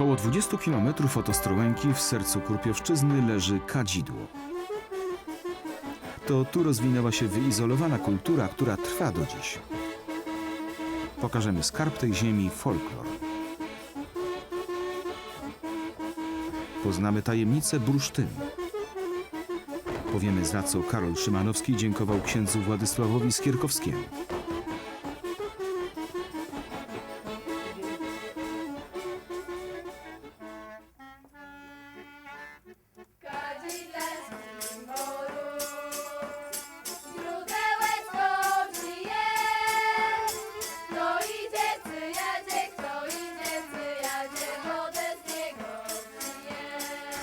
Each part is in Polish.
Około 20 km od Ostrołęki w sercu Kurpiowszczyzny leży Kadzidło. To tu rozwinęła się wyizolowana kultura, która trwa do dziś. Pokażemy skarb tej ziemi folklor. Poznamy tajemnicę bursztynu. Powiemy za co Karol Szymanowski dziękował księdzu Władysławowi Skierkowskiemu.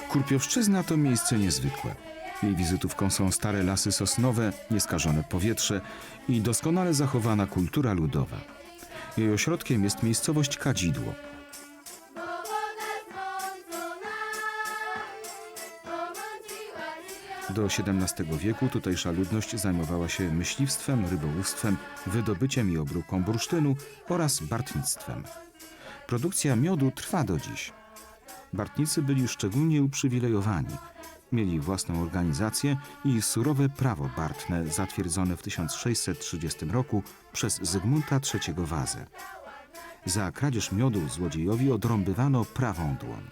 Kurpiowszczyzna to miejsce niezwykłe. Jej wizytówką są stare lasy sosnowe, nieskażone powietrze i doskonale zachowana kultura ludowa. Jej ośrodkiem jest miejscowość Kadzidło. Do XVII wieku tutejsza ludność zajmowała się myśliwstwem, rybołówstwem, wydobyciem i obróbką bursztynu oraz bartnictwem. Produkcja miodu trwa do dziś. Bartnicy byli szczególnie uprzywilejowani. Mieli własną organizację i surowe prawo bartne zatwierdzone w 1630 roku przez Zygmunta III Wazę. Za kradzież miodu złodziejowi odrąbywano prawą dłoń.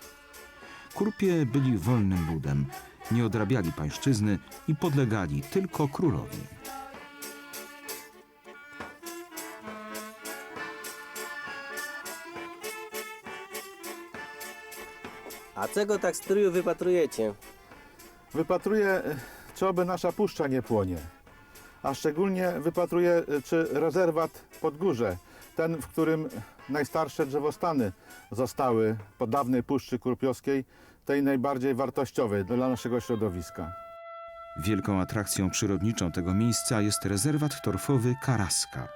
Kurpie byli wolnym ludem, nie odrabiali pańszczyzny i podlegali tylko królowi. A czego tak stróju wypatrujecie? Wypatruję, e, czy oby nasza puszcza nie płonie. A szczególnie wypatruję, e, czy rezerwat Podgórze, ten, w którym najstarsze drzewostany zostały po dawnej Puszczy Kurpiowskiej, tej najbardziej wartościowej dla naszego środowiska. Wielką atrakcją przyrodniczą tego miejsca jest rezerwat torfowy Karaska.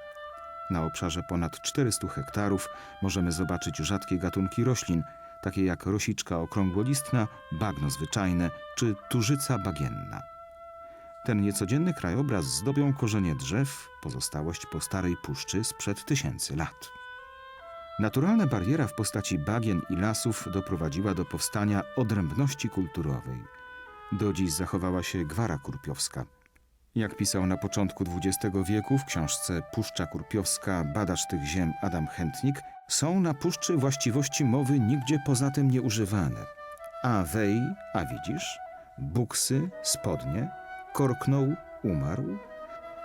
Na obszarze ponad 400 hektarów możemy zobaczyć rzadkie gatunki roślin, takie jak rosiczka okrągłolistna, bagno zwyczajne czy turzyca bagienna. Ten niecodzienny krajobraz zdobią korzenie drzew, pozostałość po starej puszczy sprzed tysięcy lat. Naturalna bariera w postaci bagien i lasów doprowadziła do powstania odrębności kulturowej. Do dziś zachowała się gwara kurpiowska. Jak pisał na początku XX wieku w książce Puszcza Kurpiowska Badacz tych ziem Adam Chętnik, są na puszczy właściwości mowy nigdzie poza tym nieużywane. A wej, a widzisz, buksy, spodnie, korknął, umarł,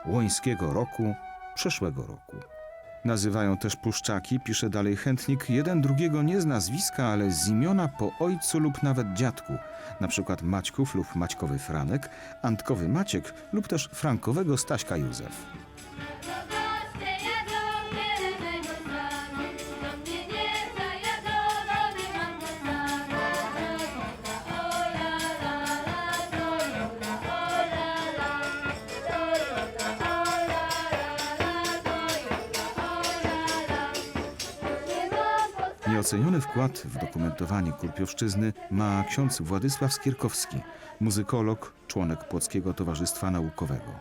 łońskiego roku, przeszłego roku. Nazywają też puszczaki, pisze dalej chętnik, jeden drugiego nie z nazwiska, ale z imiona po ojcu lub nawet dziadku, na przykład Maćków lub Maćkowy Franek, Antkowy Maciek lub też Frankowego Staśka Józef. Nieoceniony wkład w dokumentowanie Kurpiowszczyzny ma ksiądz Władysław Skierkowski, muzykolog, członek Płockiego Towarzystwa Naukowego.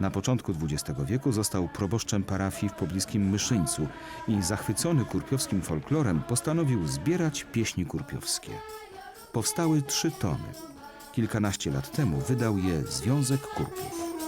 Na początku XX wieku został proboszczem parafii w pobliskim Myszyńcu i zachwycony kurpiowskim folklorem postanowił zbierać pieśni kurpiowskie. Powstały trzy tomy. Kilkanaście lat temu wydał je Związek Kurpiów.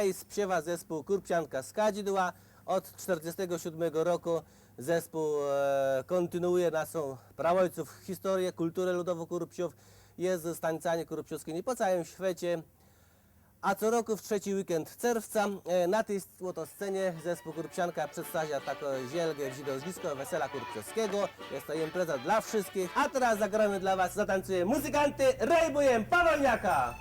Gra i śpiewa zespół Kurpsianka z Kadzidła. Od 1947 roku zespół e, kontynuuje naszą praojców historię, kulturę ludową Kurpsiów. Jest z tańcami kurpsiowskimi po całym świecie. A co roku w trzeci weekend czerwca e, na tej scenie zespół Kurpsianka przedstawia taką zielgę widowisko Wesela Kurpsiowskiego. Jest to impreza dla wszystkich. A teraz zagramy dla Was, zatańcuje muzykanty Rejbujem Pawolniaka!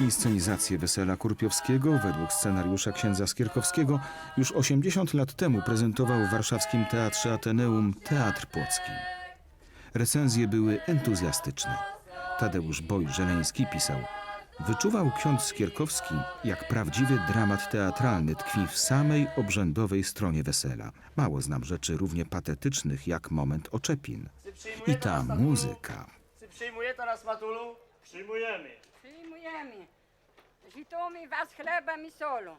Inscenizację Wesela Kurpiowskiego według scenariusza księdza Skierkowskiego już 80 lat temu prezentował w warszawskim Teatrze Ateneum Teatr Płocki. Recenzje były entuzjastyczne. Tadeusz Boj-Żeleński pisał Wyczuwał ksiądz Skierkowski, jak prawdziwy dramat teatralny tkwi w samej obrzędowej stronie wesela. Mało znam rzeczy równie patetycznych jak moment oczepin. I ta muzyka. Czy przyjmuje to nas Matulu? Przyjmujemy. Przyjmujemy. Żitomi was chlebem i solą.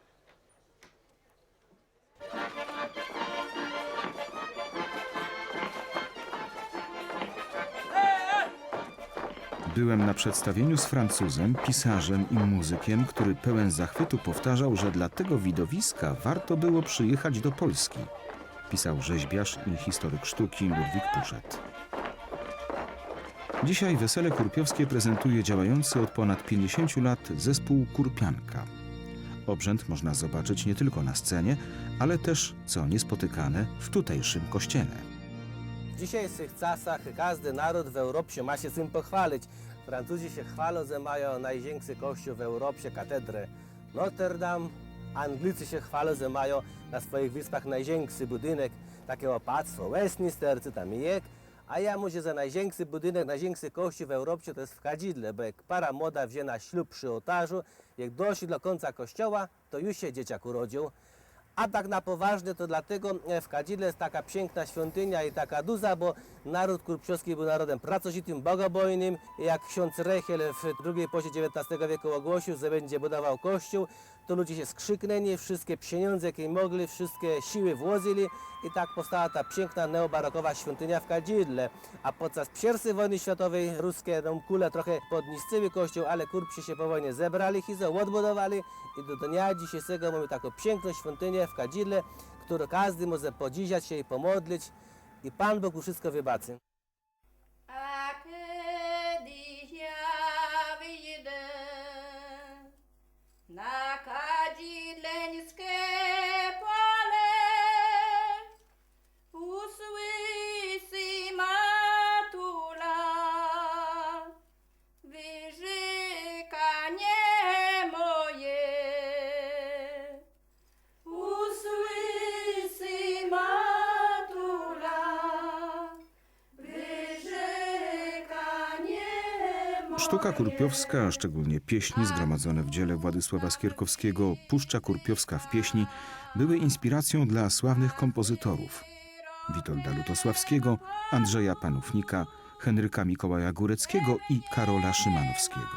Byłem na przedstawieniu z Francuzem, pisarzem i muzykiem, który pełen zachwytu powtarzał, że dla tego widowiska warto było przyjechać do Polski. Pisał rzeźbiarz i historyk sztuki Ludwik Puszet. Dzisiaj Wesele Kurpiowskie prezentuje działający od ponad 50 lat zespół Kurpianka. Obrzęd można zobaczyć nie tylko na scenie, ale też, co niespotykane, w tutejszym kościele. W dzisiejszych czasach każdy naród w Europie ma się czym pochwalić. Francuzi się chwalą, że mają największy kościół w Europie, katedrę Notre Dame. Anglicy się chwalą, że mają na swoich wyspach największy budynek takiego opactwa Westminster, czy tam jak. A ja mówię, że największy budynek, największy kościół w Europie to jest w Kadzidle, bo jak para młoda wzięła na ślub przy ołtarzu, jak doszli do końca kościoła, to już się dzieciak urodził. A tak na poważnie to dlatego e, w Kadzidle jest taka piękna świątynia i taka duża, bo naród kurpiowski był narodem pracowitym, bogobojnym. Jak ksiądz Rechiel w drugiej połowie XIX wieku ogłosił, że będzie budował kościół, to ludzie się skrzyknęli, wszystkie pieniądze, jakie mogli, wszystkie siły włożyli i tak powstała ta piękna neobarokowa świątynia w Kadzidle. A podczas I wojny światowej ruskie no, kule trochę podniszczyły kościół, ale kurpsi się po wojnie zebrali, chizo odbudowali i do dnia dzisiejszego mamy taką piękną świątynię w Kadzidle, którą każdy może podziwiać się i pomodlić i Pan Bóg wszystko wybaczy. A Sztuka kurpiowska, a szczególnie pieśni zgromadzone w dziele Władysława Skierkowskiego Puszcza Kurpiowska w pieśni były inspiracją dla sławnych kompozytorów Witolda Lutosławskiego, Andrzeja Panównika, Henryka Mikołaja Góreckiego i Karola Szymanowskiego.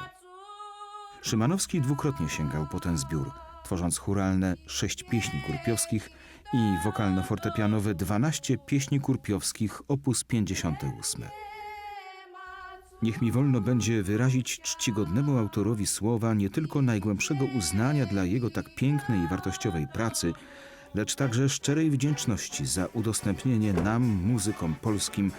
Szymanowski dwukrotnie sięgał po ten zbiór, tworząc churalne sześć pieśni kurpiowskich i wokalno-fortepianowe 12 pieśni kurpiowskich op. 58. Niech mi wolno będzie wyrazić czcigodnemu autorowi słowa nie tylko najgłębszego uznania dla jego tak pięknej i wartościowej pracy, lecz także szczerej wdzięczności za udostępnienie nam, muzykom polskim,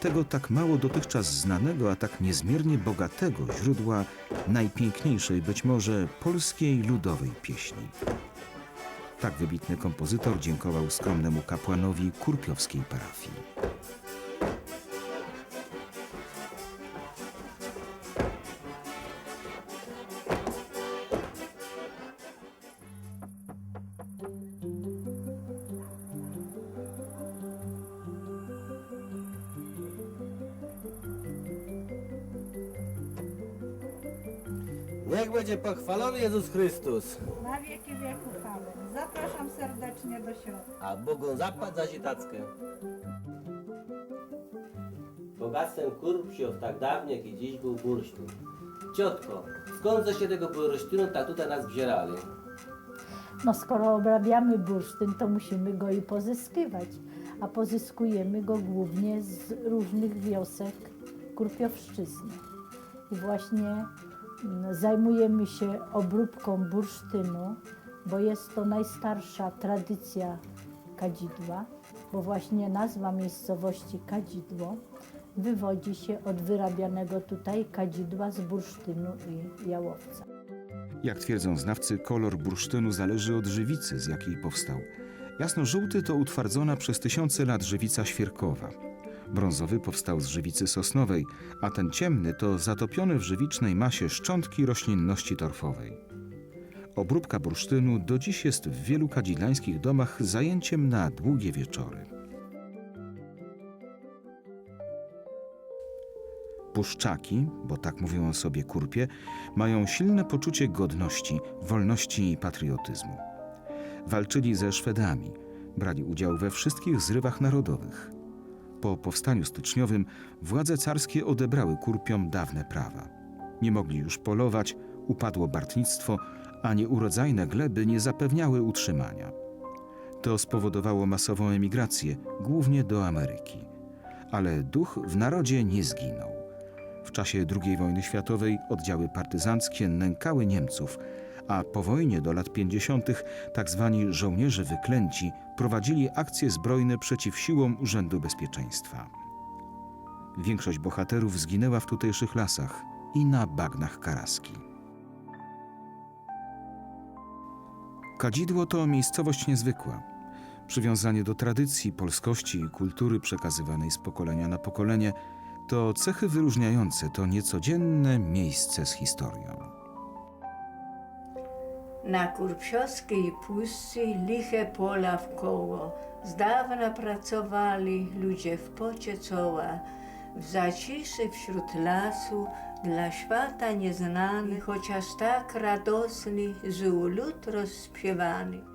tego tak mało dotychczas znanego, a tak niezmiernie bogatego źródła najpiękniejszej być może polskiej ludowej pieśni. Tak wybitny kompozytor dziękował skromnemu kapłanowi kurpiowskiej parafii. Niech będzie pochwalony Jezus Chrystus, Na wieki wieków. Amen. Zapraszam serdecznie do środka. a Bogu zapłać za zitackę. Bogactwem kurpsiów tak dawniej, jak i dziś był bursztyn. Ciotko, skąd się tego bursztynu tak tutaj nas wzierali? No skoro obrabiamy bursztyn, to musimy go i pozyskiwać, a pozyskujemy go głównie z różnych wiosek Kurpiowszczyzny. I właśnie zajmujemy się obróbką bursztynu, bo jest to najstarsza tradycja kadzidła, bo właśnie nazwa miejscowości Kadzidło wywodzi się od wyrabianego tutaj kadzidła z bursztynu i jałowca. Jak twierdzą znawcy, kolor bursztynu zależy od żywicy, z jakiej powstał. Jasno-żółty to utwardzona przez tysiące lat żywica świerkowa. Brązowy powstał z żywicy sosnowej, a ten ciemny to zatopione w żywicznej masie szczątki roślinności torfowej. Obróbka bursztynu do dziś jest w wielu kadzilańskich domach zajęciem na długie wieczory. Puszczaki, bo tak mówią o sobie kurpie, mają silne poczucie godności, wolności i patriotyzmu. Walczyli ze Szwedami, brali udział we wszystkich zrywach narodowych. Po powstaniu styczniowym władze carskie odebrały kurpiom dawne prawa. Nie mogli już polować, upadło bartnictwo, a nieurodzajne gleby nie zapewniały utrzymania. To spowodowało masową emigrację, głównie do Ameryki. Ale duch w narodzie nie zginął. W czasie II wojny światowej oddziały partyzanckie nękały Niemców, a po wojnie do lat 50. tak zwani żołnierze wyklęci prowadzili akcje zbrojne przeciw siłom Urzędu Bezpieczeństwa. Większość bohaterów zginęła w tutejszych lasach i na bagnach Karaski. Kadzidło to miejscowość niezwykła. Przywiązanie do tradycji, polskości i kultury przekazywanej z pokolenia na pokolenie to cechy wyróżniające to niecodzienne miejsce z historią. Na kurpsiowskiej puszczy liche pola w koło. Zdawna pracowali ludzie w pocie czoła. W zaciszy wśród lasu, dla świata nieznany, chociaż tak radosny, żył lud rozśpiewany.